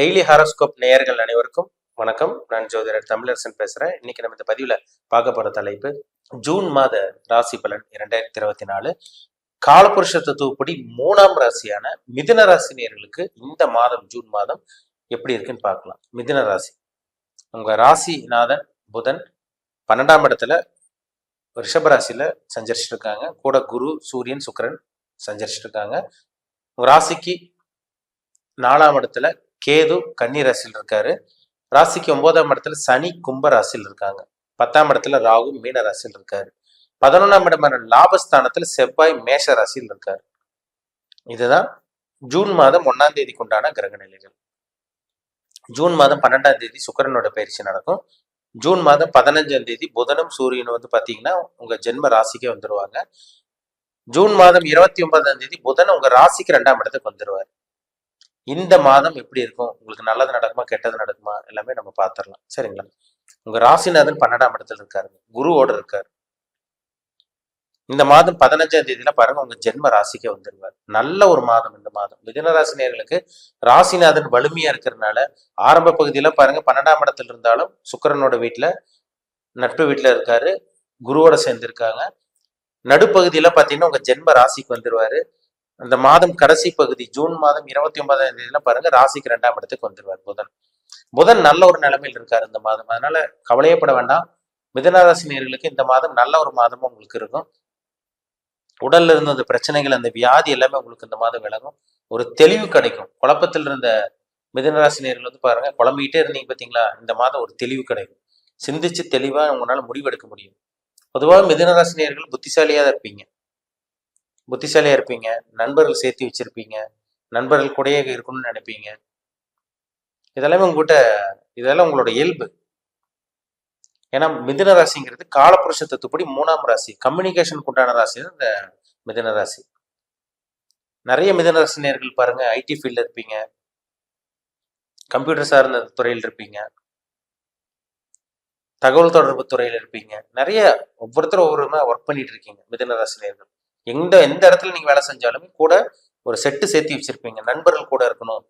Daily horoscope நேயர்கள் அனைவருக்கும் வணக்கம். நான் ஜோதிடர் தமிழரசன் பேசுறேன். இன்னைக்கு நம்ம இந்த பதிவுல பார்க்க போற தலைப்பு ஜூன் மாத ராசி பலன் இரண்டாயிரத்தி இருபத்தி நாலு. காலபுருஷ தத்துவப்படி மூணாம் ராசியான மிதுன ராசி நேயர்களுக்கு இந்த மாதம் ஜூன் மாதம் எப்படி இருக்குன்னு பார்க்கலாம். மிதுன ராசி. உங்க ராசிநாதன் புதன் பன்னெண்டாம் இடத்துல ரிஷப ராசியில சஞ்சரிச்சுட்டு இருக்காங்க கூட குரு சூரியன் சுக்கிரன் சஞ்சரிச்சுட்டு இருக்காங்க உங்க ராசிக்கு நாலாம் இடத்துல கேது கன்னி ராசியில் இருக்காரு. ராசிக்கு ஒன்பதாம் இடத்துல சனி கும்ப ராசியில் இருக்காங்க. பத்தாம் இடத்துல ராகு மீன ராசியில் இருக்காரு. பதினொன்றாம் இடமான லாபஸ்தானத்துல செவ்வாய் மேஷ ராசியில் இருக்காரு. இதுதான் ஜூன் மாதம் ஒன்னாம் தேதிக்கு உண்டான கிரக நிலைகள். ஜூன் மாதம் பன்னெண்டாம் தேதி சுக்கிரனோட பயிற்சி நடக்கும். ஜூன் மாதம் பதினஞ்சாம் தேதி புதனும் சூரியனும் வந்து பாத்தீங்கன்னா உங்க ஜென்ம ராசிக்கே வந்துருவாங்க. ஜூன் மாதம் இருபத்தி ஒன்பதாம் தேதி புதன் உங்க ராசிக்கு ரெண்டாம் இடத்துக்கு வந்துருவாரு. இந்த மாதம் எப்படி இருக்கும்? உங்களுக்கு நல்லது நடக்குமா கெட்டது நடக்குமா? எல்லாமே நம்ம பார்த்துடலாம் சரிங்களா? உங்க ராசிநாதன் பன்னெண்டாம் இடத்துல இருக்காருங்க. குருவோட இருக்காரு. இந்த மாதம் பதினஞ்சாம் தேதியில பாருங்க உங்க ஜென்ம ராசிக்கே வந்துருவார். நல்ல ஒரு மாதம் இந்த மாதம். மிதனராசி நேர்களுக்கு ராசிநாதன் வலிமையா இருக்கிறதுனால ஆரம்ப பகுதியில பாருங்க பன்னெண்டாம் இடத்துல இருந்தாலும் சுக்கிரனோட வீட்டுல நட்பு வீட்டுல இருக்காரு. குருவோட சேர்ந்திருக்காங்க. நடுப்பகுதியில பாத்தீங்கன்னா உங்க ஜென்ம ராசிக்கு வந்துருவாரு. அந்த மாதம் கடைசி பகுதி ஜூன் மாதம் இருபத்தி ஒன்பதாம் தேதியில பாருங்க ராசிக்கு ரெண்டாம் இடத்துக்கு வந்துருவார் புதன். புதன் நல்ல ஒரு நிலைமையில் இருக்காரு இந்த மாதம். அதனால கவலையப்பட வேண்டாம். மிதனராசி நேர்களுக்கு இந்த மாதம் நல்ல ஒரு மாதமும் உங்களுக்கு இருக்கும். உடல்ல இருந்த அந்த பிரச்சனைகள் அந்த வியாதி எல்லாமே உங்களுக்கு இந்த மாதம் விலகும். ஒரு தெளிவு கிடைக்கும். குழப்பத்தில் இருந்த மிதனராசி நேர்கள் வந்து பாருங்க குழம்பிக்கிட்டே இருந்தீங்க பாத்தீங்களா? இந்த மாதம் ஒரு தெளிவு கிடைக்கும். சிந்திச்சு தெளிவா உங்களால முடிவெடுக்க முடியும். பொதுவாக மிதனராசி நேர்கள் புத்திசாலியாக தான் இருப்பீங்க. புத்திசாலியாக இருப்பீங்க. நண்பர்கள் சேர்த்து வச்சிருப்பீங்க. நண்பர்கள் கூடயே இருக்கணும்னு நினைப்பீங்க. இதெல்லாமே உங்ககிட்ட இதெல்லாம் உங்களோட இயல்பு. ஏன்னா மிதுன ராசிங்கிறது காலப்புருஷ தத்துப்படி மூணாம் ராசி. கம்யூனிகேஷனுக்கு உண்டான ராசி தான் இந்த மிதுன ராசி. நிறைய மிதுன நேர்கள் பாருங்க. ஐடி ஃபீல்டில் இருப்பீங்க. கம்ப்யூட்டர் சார்ந்த துறையில் இருப்பீங்க. தகவல் தொடர்பு துறையில் இருப்பீங்க. நிறைய ஒவ்வொருத்தரும் ஒவ்வொரு ஒர்க் பண்ணிட்டு இருக்கீங்க. மிதுன நேர்கள். எந்த எந்த இடத்துல நீங்க வேலை செஞ்சாலுமே கூட ஒரு செட்டு சேர்த்து வச்சிருப்பீங்க. நண்பர்கள் கூட இருக்கணும்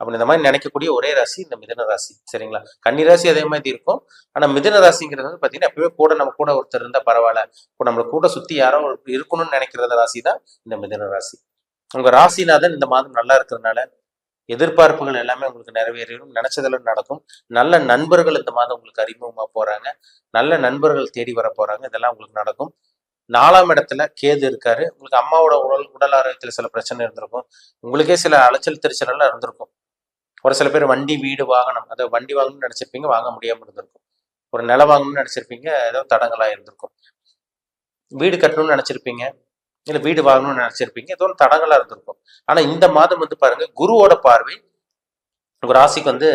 அப்படி இந்த மாதிரி நினைக்கக்கூடிய ஒரே ராசி இந்த மிதன ராசி. சரிங்களா? கன்னி ராசி அதே மாதிரி இருக்கும். ஆனா மிதன ராசிங்கிறது வந்து பாத்தீங்கன்னா எப்பவுமே கூட நம்ம கூட ஒருத்தர் இருந்தா பரவாயில்ல. இப்போ நம்மளை கூட சுத்தி யாரோ ஒரு இருக்கணும்னு நினைக்கிறத ராசி தான் இந்த மிதன ராசி. உங்க ராசினாதான் இந்த மாதம் நல்லா இருக்கிறதுனால எதிர்பார்ப்புகள் எல்லாமே உங்களுக்கு நிறைவேறும் நினைச்சதெல்லாம் நடக்கும். நல்ல நண்பர்கள் இந்த மாதம் உங்களுக்கு அறிமுகமா போறாங்க. நல்ல நண்பர்கள் தேடி வர போறாங்க. இதெல்லாம் உங்களுக்கு நடக்கும். நாலாம் இடத்துல கேது இருக்காரு. உங்களுக்கு அம்மாவோட உடல் உடல் ஆரோக்கியத்துல சில பிரச்சனை இருந்திருக்கும். உங்களுக்கே சில அலைச்சல் திருச்சல் எல்லாம் இருந்திருக்கும். ஒரு சில பேர் வண்டி வீடு வாகனம் அதை வண்டி வாங்கணும்னு நினைச்சிருப்பீங்க வாங்க முடியாமல் இருந்திருக்கும். ஒரு நிலம் வாங்கணும்னு நினைச்சிருப்பீங்க ஏதோ தடங்களாக இருந்திருக்கும். வீடு கட்டணும்னு நினைச்சிருப்பீங்க இல்லை வீடு வாங்கணும்னு நினைச்சிருப்பீங்க ஏதோ ஒரு தடங்களாக இருந்திருக்கும். ஆனா இந்த மாதம் வந்து பாருங்க குருவோட பார்வை உங்கள் ராசிக்கு வந்து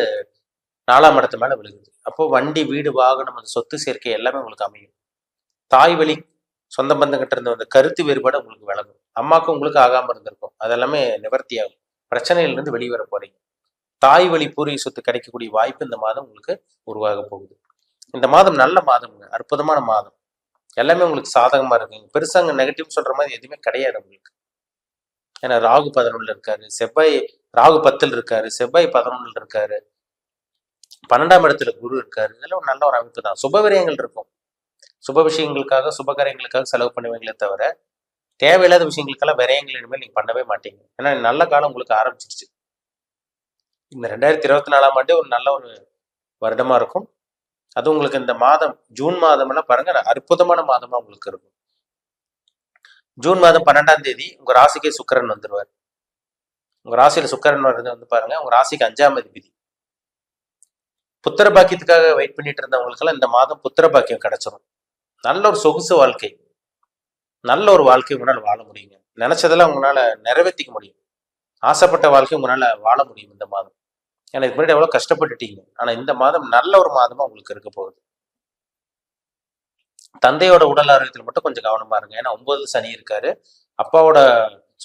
நாலாம் இடத்து மேல விழுகுது. அப்போ வண்டி வீடு வாகனம் அந்த சொத்து சேர்க்கை எல்லாமே உங்களுக்கு அமையும். தாய் வழி சொந்த பந்தங்கிட்ட இருந்த அந்த கருத்து வேறுபாடு உங்களுக்கு விளங்கும். அம்மாக்கும் உங்களுக்கு ஆகாமல் இருந்திருக்கும். அதெல்லாமே நிவர்த்தி ஆகும் பிரச்சனையிலிருந்து வெளிவர போறீங்க. தாய் வழி பூர்வீக சொத்து கிடைக்கக்கூடிய வாய்ப்பு இந்த மாதம் உங்களுக்கு உருவாக போகுது. இந்த மாதம் நல்ல மாதம்ங்க. அற்புதமான மாதம். எல்லாமே உங்களுக்கு சாதகமா இருக்குங்க பெருசாங்க நெகட்டிவ் சொல்ற மாதிரி எதுவுமே கிடையாது உங்களுக்கு. ஏன்னா ராகு பதினொன்றுல இருக்காரு. செவ்வாய் ராகு பத்தில் இருக்காரு. செவ்வாய் பதினொன்றுல இருக்காரு. பன்னெண்டாம் இடத்துல குரு இருக்காரு. இதெல்லாம் ஒரு நல்ல ஒரு அமைப்பு தான். சுப விரயங்கள் இருக்கும். சுப விஷயங்களுக்காக சுபகாரியங்களுக்காக செலவு பண்ணுவீங்களே தவிர தேவையில்லாத விஷயங்களுக்கெல்லாம் விரயங்கள் இனிமேல் நீங்கள் பண்ணவே மாட்டீங்க. ஏன்னா நல்ல காலம் உங்களுக்கு ஆரம்பிச்சிருச்சு. இந்த ரெண்டாயிரத்தி இருபத்தி நாலாம் ஆண்டு ஒரு நல்ல ஒரு வருடமாக இருக்கும். அது உங்களுக்கு இந்த மாதம் ஜூன் மாதம்லாம் பாருங்க அற்புதமான மாதமாக உங்களுக்கு இருக்கும். ஜூன் மாதம் பன்னெண்டாம் தேதி உங்கள் ராசிக்கே சுக்கரன் வந்துடுவார் உங்கள் ராசியில் சுக்கரன் வர்றது வந்து பாருங்க உங்கள் ராசிக்கு அஞ்சாம் அதிபதி. புத்திர பாக்கியத்துக்காக வெயிட் பண்ணிட்டு இருந்தவங்களுக்கெல்லாம் இந்த மாதம் புத்திர பாக்கியம் கிடைச்சிரும். நல்ல ஒரு சொகுசு வாழ்க்கை. நல்ல ஒரு வாழ்க்கை உங்களால் வாழ முடியுங்க. நினைச்சதெல்லாம் உங்களால நிறைவேற்றிக்க முடியும். ஆசைப்பட்ட வாழ்க்கை உங்களால வாழ முடியும் இந்த மாதம். எனக்கு முன்னாடி எவ்வளோ கஷ்டப்பட்டுட்டீங்க. ஆனா இந்த மாதம் நல்ல ஒரு மாதமா உங்களுக்கு இருக்க போகுது. தந்தையோட உடல் ஆரோக்கியத்தில் மட்டும் கொஞ்சம் கவனமா இருங்க. ஏன்னா ஒன்பது சனி இருக்காரு. அப்பாவோட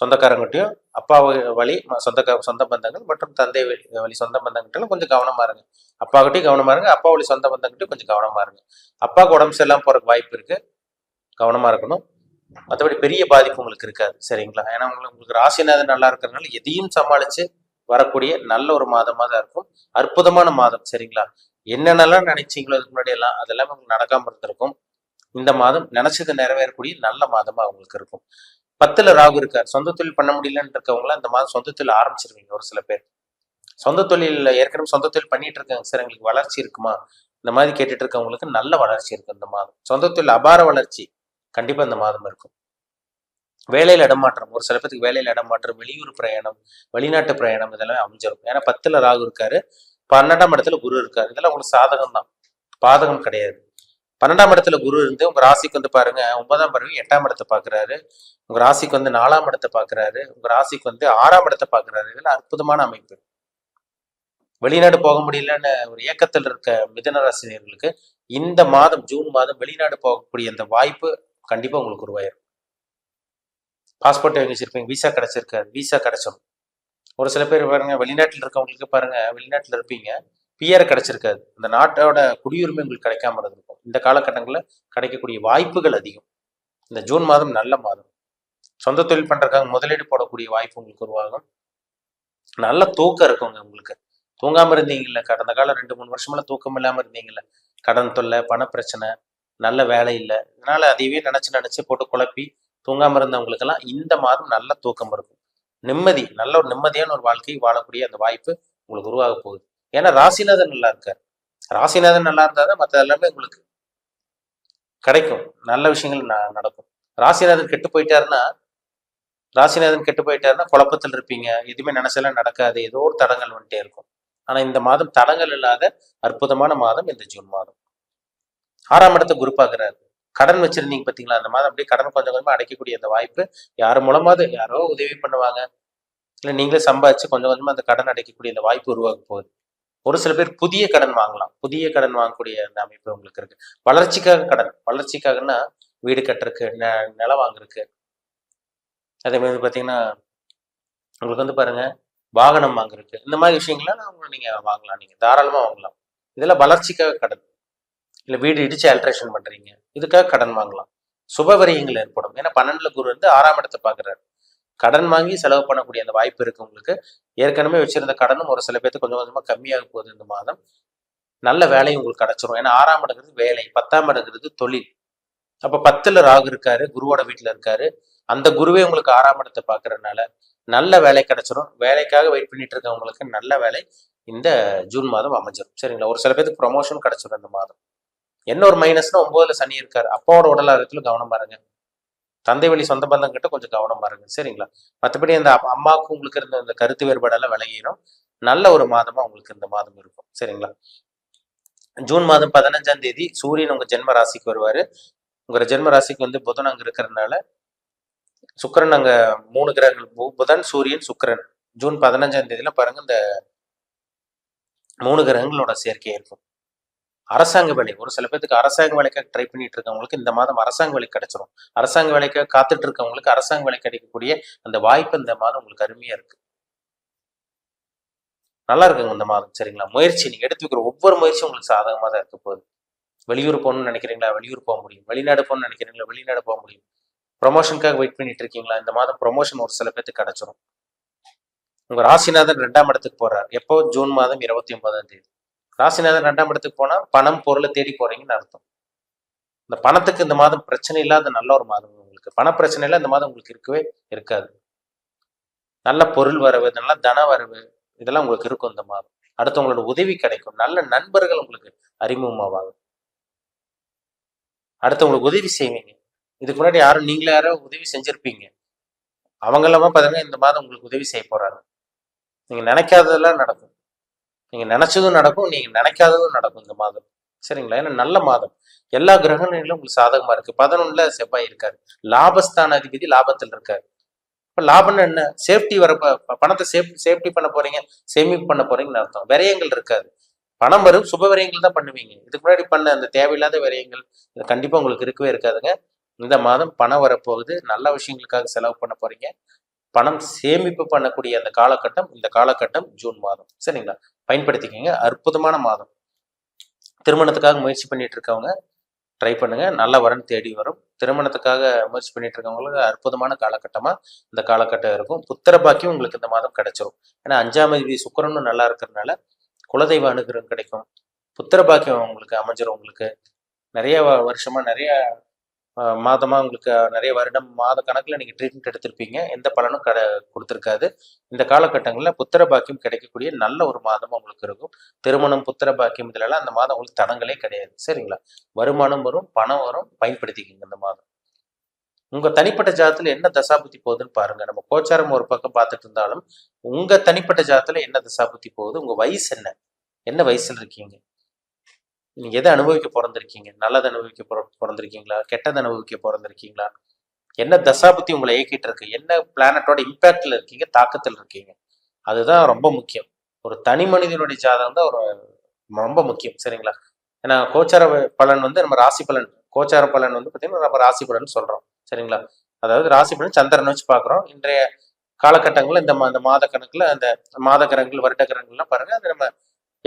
சொந்தக்காரங்கிட்டையும் அப்பா வழி சொந்த சொந்த பந்தங்கள் மற்றும் தந்தை வழி சொந்த பந்தங்கிட்டலாம் கொஞ்சம் கவனமாக இருங்க. அப்பாக்கிட்டையும் கவனமாக இருங்க அப்பா வழி சொந்த பந்தங்கிட்டையும் கொஞ்சம் கவனமாக இருங்க. அப்பாவுக்கு உடம்பு சரியில்லாமல் போறதுக்கு வாய்ப்பு இருக்கு. கவனமாக இருக்கணும். மற்றபடி பெரிய பாதிப்பு உங்களுக்கு இருக்காது சரிங்களா? ஏன்னா உங்களுக்கு உங்களுக்கு ராசிநாதன் நல்லா இருக்கிறதுனால எதையும் சமாளித்து வரக்கூடிய நல்ல ஒரு மாதமாக தான் இருக்கும். அற்புதமான மாதம் சரிங்களா? என்னென்னலாம் நினைச்சிங்களோ அதுக்கு முன்னாடி எல்லாம் அதெல்லாம் உங்களுக்கு நடக்காமல் இருந்திருக்கும். இந்த மாதம் நினைச்சது நிறைவேறக்கூடிய நல்ல மாதமாக உங்களுக்கு இருக்கும். பத்துல ராகு இருக்கார். சொந்த தொழில் பண்ண முடியலன்னு இருக்கவங்களாம் இந்த மாதம் சொந்த தொழில் ஆரம்பிச்சிருவீங்க ஒரு சில பேர். சொந்த தொழில் ஏற்கனவே சொந்த தொழில் பண்ணிட்டு இருக்காங்க சார். எங்களுக்கு வளர்ச்சி இருக்குமா? இந்த மாதிரி கேட்டுட்டு இருக்கவங்களுக்கு நல்ல வளர்ச்சி இருக்கு இந்த மாதம். சொந்த தொழில் அபார வளர்ச்சி. கண்டிப்பா இந்த மாதம் இருக்கும். வேலையில இடமாற்றம். ஒரு சில பேருக்கு வேலையில இடமாற்றம் வெளியூர் பிரயாணம் வெளிநாட்டு பிரயாணம் இதெல்லாம் அமைஞ்சிடும் ஏன்னா பத்துல ராகு இருக்காரு. பன்னெண்டாம் இடத்துல குரு இருக்காரு. இதெல்லாம் உங்களுக்கு சாதகம் தான் பாதகம் கிடையாது. பன்னெண்டாம் இடத்துல குரு இருந்து உங்க ராசிக்கு வந்து பாருங்க ஒன்பதாம் பறவை எட்டாம் இடத்தை பாக்குறாரு. உங்க ராசிக்கு வந்து நாலாம் இடத்தை பாக்குறாரு. உங்க ராசிக்கு வந்து ஆறாம் இடத்தை பாக்குறாரு. இதெல்லாம் அற்புதமான அமைப்பு. வெளிநாடு போக முடியலன்னு ஒரு ஏக்கத்தில் இருக்க மிதனராசினியர்களுக்கு இந்த மாதம் ஜூன் மாதம் வெளிநாடு போகக்கூடிய அந்த வாய்ப்பு கண்டிப்பா உங்களுக்கு உருவாயிரும். பாஸ்போர்ட் வாங்கி வச்சிருப்பீங்க விசா கிடைச்சிருக்காது. விசா கிடைச்சோம் ஒரு சில பேர் பாருங்க வெளிநாட்டில் இருக்கவங்களுக்கு பாருங்க வெளிநாட்டில் இருப்பீங்க. பிஆர் கிடைச்சிருக்காது. அந்த நாட்டோட குடியுரிமை உங்களுக்கு கிடைக்காம இருந்திருக்கும். இந்த காலகட்டங்களில் கிடைக்கக்கூடிய வாய்ப்புகள் அதிகம். இந்த ஜூன் மாதம் நல்ல மாதம். சொந்த தொழில் பண்ணுறதுக்காக முதலீடு போடக்கூடிய வாய்ப்பு உங்களுக்கு உருவாகும். நல்ல தூக்கம் இருக்குங்க உங்களுக்கு. தூங்காம இருந்தீங்கல்ல கடந்த காலம் ரெண்டு மூணு வருஷமெல்லாம் தூக்கம் இல்லாமல் இருந்தீங்கல்ல. கடன் தொல்லை பண பிரச்சனை நல்ல வேலை இல்லை. இதனால அதையவே நினைச்சு நினைச்சு போட்டு குழப்பி தூங்காம இருந்தவங்களுக்கெல்லாம் இந்த மாதம் நல்ல தூக்கம் இருக்கும். நிம்மதி நல்ல ஒரு நிம்மதியான ஒரு வாழ்க்கை வாழக்கூடிய அந்த வாய்ப்பு உங்களுக்கு உருவாக போகுது. ஏன்னா ராசிநாதன் நல்லா இருக்கார். ராசிநாதன் நல்லா இருந்தா தான் மற்ற எல்லாமே உங்களுக்கு கிடைக்கும். நல்ல விஷயங்கள் ந- நடக்கும். ராசிநாதன் கெட்டு போயிட்டாருன்னா ராசிநாதன் கெட்டு போயிட்டாருன்னா குழப்பத்தில் இருப்பீங்க. எதுவுமே நினைச்செல்லாம் நடக்காது. ஏதோ ஒரு தடங்கள் வந்துட்டே இருக்கும். ஆனா இந்த மாதம் தடங்கள் இல்லாத அற்புதமான மாதம் இந்த ஜூன் மாதம். ஆறாம் இடத்தை குரூப் பார்க்கறாரு. கடன் வச்சிருந்தீங்க பாத்தீங்களா? அந்த மாதம் அப்படியே கடன் கொஞ்சம் கொஞ்சமா அடைக்கக்கூடிய அந்த வாய்ப்பு யார் மூலமாவது யாரோ உதவி பண்ணுவாங்க. இல்லை நீங்களே சம்பாதிச்சு கொஞ்சம் கொஞ்சமா அந்த கடன் அடைக்கக்கூடிய அந்த வாய்ப்பு உருவாக போகுது. ஒரு சில பேர் புதிய கடன் வாங்கலாம். புதிய கடன் வாங்கக்கூடிய அந்த அமைப்பு உங்களுக்கு இருக்கு. வளர்ச்சிக்காக கடன். வளர்ச்சிக்காகன்னா வீடு கட்டுறதுக்கு நெ- நிலம் வாங்குறக்கு அதே மாதிரி பாத்தீங்கன்னா உங்களுக்கு வந்து பாருங்க வாகனம் வாங்குறதுக்கு. இந்த மாதிரி விஷயங்கள்லாம் அவங்க நீங்க வாங்கலாம். நீங்க தாராளமா வாங்கலாம். இதெல்லாம் வளர்ச்சிக்காக கடன். இல்ல வீடு இடிச்சு ஆல்ட்ரேஷன் பண்றீங்க. இதுக்காக கடன் வாங்கலாம். சுபவரியங்கள் ஏற்படும். ஏன்னா பன்னெண்டுல குரு வந்து ஆறாம் இடத்தை பாக்குறாரு கடன் வாங்கி செலவு பண்ணக்கூடிய அந்த வாய்ப்பு இருக்கு உங்களுக்கு. ஏற்கனவே வச்சிருந்த கடனும் ஒரு சில பேர்த்து கொஞ்சம் கொஞ்சமாக கம்மியாக போகுது இந்த மாதம். நல்ல வேலையும் உங்களுக்கு கிடைச்சிரும். ஏன்னா ஆறாம் இடங்கிறது வேலை பத்தாம் இடங்கிறது தொழில். அப்ப பத்துல ராகு இருக்காரு குருவோட வீட்டுல இருக்காரு. அந்த குருவே உங்களுக்கு ஆறாம் இடத்தை பாக்குறதுனால நல்ல வேலை கிடைச்சிரும். வேலைக்காக வெயிட் பண்ணிட்டு இருக்கவங்களுக்கு நல்ல வேலை இந்த ஜூன் மாதம் அமைஞ்சிடும் சரிங்களா? ஒரு சில பேருக்கு ப்ரொமோஷன் கிடைச்சிடும் இந்த மாதம். என்ன ஒரு மைனஸ்னா ஒன்பதுல சனி இருக்காரு. அப்பாவோட உடல் ஆரோக்கியத்தில் கவனம் பாருங்க தந்தை வழி சொந்த பந்தம் கிட்ட கொஞ்சம் கவனமா இருங்க சரிங்களா? மற்றபடி அந்த அம்மாவுக்கும் அம்மாவுக்கு உங்களுக்கு இருந்த அந்த கருத்து வேறுபாடெல்லாம் விலகிடும் நல்ல ஒரு மாதமா உங்களுக்கு இந்த மாதம் இருக்கும். சரிங்களா? ஜூன் மாதம் பதினஞ்சாம் தேதி சூரியன் உங்க ஜென்ம ராசிக்கு வருவாரு. உங்க ஜென்ம ராசிக்கு வந்து புதன் அங்க இருக்கிறதுனால சுக்கரன் அங்க மூணு கிரகங்கள் பு- புதன் சூரியன் சுக்கரன். ஜூன் பதினஞ்சாம் தேதியில பாருங்க இந்த மூணு கிரகங்களோட சேர்க்கை இருக்கும். அரசாங்க வேலை. ஒரு சில பேத்துக்கு அரசாங்க வேலைக்காக ட்ரை பண்ணிட்டு இருக்கவங்களுக்கு இந்த மாதம் அரசாங்க வேலை கிடைச்சிரும். அரசாங்க வேலைக்காக காத்துட்டு இருக்கவங்களுக்கு அரசாங்க வேலை கிடைக்கக்கூடிய அந்த வாய்ப்பு இந்த மாதம் உங்களுக்கு அருமையா இருக்கு. நல்லா இருக்குங்க இந்த மாதம் சரிங்களா? முயற்சி நீங்க எடுத்து வைக்கிற ஒவ்வொரு முயற்சியும் உங்களுக்கு சாதகமாக தான் இருக்க போகுது. வெளியூர் போகணும்னு நினைக்கிறீங்களா? வெளியூர் போக முடியும். வெளிநாடு போகணும்னு நினைக்கிறீங்களா? வெளிநாடு போக முடியும். ப்ரொமோஷனுக்காக வெயிட் பண்ணிட்டு இருக்கீங்களா இந்த மாதம் ப்ரொமோஷன் ஒரு சில பேருக்கு கிடைச்சிரும். உங்க ராசிநாதன் ரெண்டாம் இடத்துக்கு போறார். எப்போ? ஜூன் மாதம் இருபத்தி ஒன்பதாம் தேதி. ராசிநாதன் ரெண்டாம் இடத்துக்கு போனா பணம் பொருளை தேடி போறீங்கன்னு அர்த்தம். இந்த பணத்துக்கு இந்த மாதம் பிரச்சனை இல்லாத நல்ல ஒரு மாதம் உங்களுக்கு. பண பிரச்சனை எல்லாம் இந்த மாதம் உங்களுக்கு இருக்கவே இருக்காது. நல்ல பொருள் வரவு நல்ல தன வரவு இதெல்லாம் உங்களுக்கு இருக்கும் இந்த மாதம். அடுத்து உங்களோட உதவி கிடைக்கும். நல்ல நண்பர்கள் உங்களுக்கு அறிமுகமாவாங்க. அடுத்து உங்களுக்கு உதவி செய்வீங்க. இதுக்கு முன்னாடி யாரும் நீங்களே யாரோ உதவி செஞ்சிருப்பீங்க. அவங்களமா பாத்தீங்கன்னா இந்த மாதம் உங்களுக்கு உதவி செய்ய போறாங்க. நீங்க நினைக்காததெல்லாம் நடக்கும். நீங்கள் நினச்சதும் நடக்கும் நீங்கள் நினைக்காததும் நடக்கும் இந்த மாதம். சரிங்களா? ஏன்னா நல்ல மாதம். எல்லா கிரகங்களிலும் உங்களுக்கு சாதகமாக இருக்குது பதினொன்றில் செவ்வாய் இருக்கார். லாபஸ்தான அதிபதி லாபத்தில் இருக்கார். இப்போ லாபம்னு என்ன? சேஃப்டி வர பணத்தை சேஃப் சேஃப்டி பண்ண போறீங்க சேமிப்பு பண்ண போறீங்கன்னு அர்த்தம். விரயங்கள் இருக்காது. பணம் வரும் சுப விரயங்கள் தான் பண்ணுவீங்க. இதுக்கு முன்னாடி பண்ண அந்த தேவையில்லாத விரயங்கள் இது கண்டிப்பாக உங்களுக்கு இருக்கவே இருக்காதுங்க. இந்த மாதம் பணம் வரப்போகுது. நல்ல விஷயங்களுக்காக செலவு பண்ண போறீங்க. பணம் சேமிப்பு பண்ணக்கூடிய அந்த காலகட்டம் இந்த காலகட்டம் ஜூன் மாதம். சரிங்களா? பயன்படுத்திக்கங்க. அற்புதமான மாதம். திருமணத்துக்காக முயற்சி பண்ணிட்டு இருக்கவங்க ட்ரை பண்ணுங்க. நல்ல வரன் தேடி வரும். திருமணத்துக்காக முயற்சி பண்ணிட்டு இருக்கவங்களுக்கு அற்புதமான காலகட்டமா இந்த காலகட்டம் இருக்கும். புத்திர பாக்கியம் உங்களுக்கு இந்த மாதம் கிடைச்சிரும். ஏன்னா அஞ்சாம் தேதி சுக்கரனும் நல்லா இருக்கிறதுனால குலதெய்வ அனுகிரகம் கிடைக்கும். புத்திர பாக்கியம் உங்களுக்கு அமைஞ்சிரும் உங்களுக்கு. நிறைய வ- வருஷமா நிறைய மாதமாக உங்களுக்கு நிறைய வருடம் மாத கணக்கில் நீங்கள் ட்ரீட்மெண்ட் எடுத்திருப்பீங்க. எந்த பலனும் கட கொடுத்துருக்காது. இந்த காலகட்டங்களில் புத்திர பாக்கியம் கிடைக்கக்கூடிய நல்ல ஒரு மாதமாக உங்களுக்கு இருக்கும். திருமணம் புத்திர பாக்கியம் இதுலலாம் அந்த மாதம் உங்களுக்கு தடங்களே கிடையாது. சரிங்களா? வருமானம் வரும் பணம் வரும் பயன்படுத்திக்கிங்க இந்த மாதம். உங்க தனிப்பட்ட ஜாதத்துல என்ன தசாபுத்தி போகுதுன்னு பாருங்க. நம்ம கோச்சாரம் ஒரு பக்கம் பார்த்துட்டு இருந்தாலும் உங்க தனிப்பட்ட ஜாதத்துல என்ன தசாபுத்தி போகுது? உங்க வயசு என்ன? என்ன வயசுல இருக்கீங்க? நீங்க எதை அனுபவிக்க பிறந்திருக்கீங்க? நல்லதை அனுபவிக்க பிற- பிறந்திருக்கீங்களா? கெட்டதை அனுபவிக்க பிறந்திருக்கீங்களா? என்ன தசாபத்தி உங்களை இயக்கிட்டு இருக்கு? என்ன பிளானட்டோட இம்பாக்ட்ல இருக்கீங்க? தாக்கத்தில் இருக்கீங்க? அதுதான் ரொம்ப முக்கியம். ஒரு தனி மனிதனுடைய ஜாதகம் தான் ஒரு ரொம்ப முக்கியம் சரிங்களா? ஏன்னா கோச்சார பலன் வந்து நம்ம ராசி பலன் கோச்சார பலன் வந்து பார்த்தீங்கன்னா நம்ம ராசி பலன் சொல்றோம் சரிங்களா? அதாவது ராசி பலன் சந்திரனை வச்சு பார்க்குறோம். இன்றைய காலகட்டங்களில் இந்த மா- இந்த மாத கணக்கில் அந்த மாத கிரகங்கள் வருட கிரகங்கள்லாம் பாருங்க அது நம்ம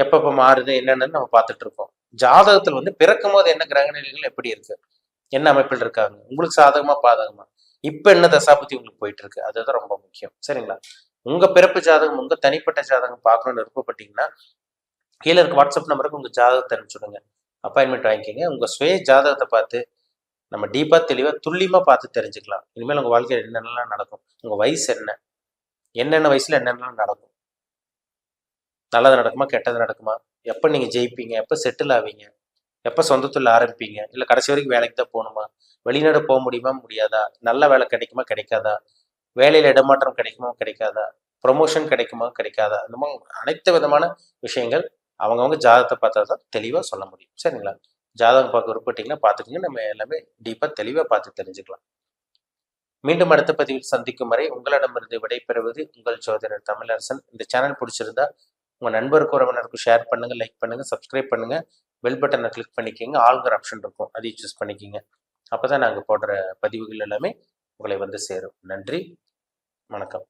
எப்பப்போ மாறுது என்னென்னு நம்ம பார்த்துட்டு இருக்கோம். ஜாதகத்தில் வந்து பிறக்கும் போது என்ன கிரக நிலைகள் எப்படி இருக்கு? என்ன அமைப்பில் இருக்காங்க? உங்களுக்கு சாதகமா பாதகமா? இப்ப என்ன தசாபத்தி உங்களுக்கு போயிட்டு இருக்கு? அதுதான் ரொம்ப முக்கியம். சரிங்களா? உங்க பிறப்பு ஜாதகம் உங்க தனிப்பட்ட ஜாதகம் பார்க்கணும்னு விருப்பப்பட்டீங்கன்னா கீழே இருக்க வாட்ஸ்அப் நம்பருக்கு உங்க ஜாதகத்தை அனுப்பிச்சுடுங்க அப்பாயின்மெண்ட் வாங்கிக்கோங்க. உங்க சுய ஜாதகத்தை பார்த்து நம்ம டீப்பா தெளிவா துல்லியமா பார்த்து தெரிஞ்சுக்கலாம். இனிமேல் உங்க வாழ்க்கையில் என்னென்னலாம் நடக்கும்? உங்க வயசு என்ன? என்னென்ன வயசுல என்னென்னலாம் நடக்கும்? நல்லது நடக்குமா? கெட்டது நடக்குமா? எப்போ நீங்கள் ஜெயிப்பீங்க? எப்போ செட்டில் ஆவீங்க? எப்போ சொந்தத்தில் ஆரம்பிப்பீங்க? இல்லை கடைசி வரைக்கும் வேலைக்கு தான் போகணுமா? வெளிநாடு போக முடியுமா? முடியாதா? நல்ல வேலை கிடைக்குமா? கிடைக்காதா? வேலையில் இடமாற்றம் கிடைக்குமா? கிடைக்காதா? ப்ரொமோஷன் கிடைக்குமா? கிடைக்காதா? இந்த மாதிரி அனைத்து விதமான விஷயங்கள் அவங்கவுங்க ஜாதகத்தை பார்த்தா தான் தெளிவாக சொல்ல முடியும். சரிங்களா? ஜாதகம் பார்க்க விருப்பப்பட்டீங்கன்னா பார்த்துக்கங்க. நம்ம எல்லாமே டீப்பாக தெளிவாக பார்த்து தெரிஞ்சுக்கலாம். மீண்டும் அடுத்த பதிவில் சந்திக்கும் வரை உங்களிடமிருந்து விடைபெறுவது உங்கள் ஜோதிடர் தமிழரசன். இந்த சேனல் பிடிச்சிருந்தா உங்கள் நண்பருக்கு உறவினருக்கு ஷேர் பண்ணுங்கள் லைக் பண்ணுங்கள் சப்ஸ்கிரைப் பண்ணுங்கள் பெல் பட்டனை கிளிக் பண்ணிக்கோங்க. ஆல்கர் ஆப்ஷன் இருக்கும். அதையும் சூஸ் பண்ணிக்கோங்க. அப்பதான் நாங்கள் போடுற பதிவுகள் எல்லாமே உங்களை வந்து சேரும். நன்றி. வணக்கம்.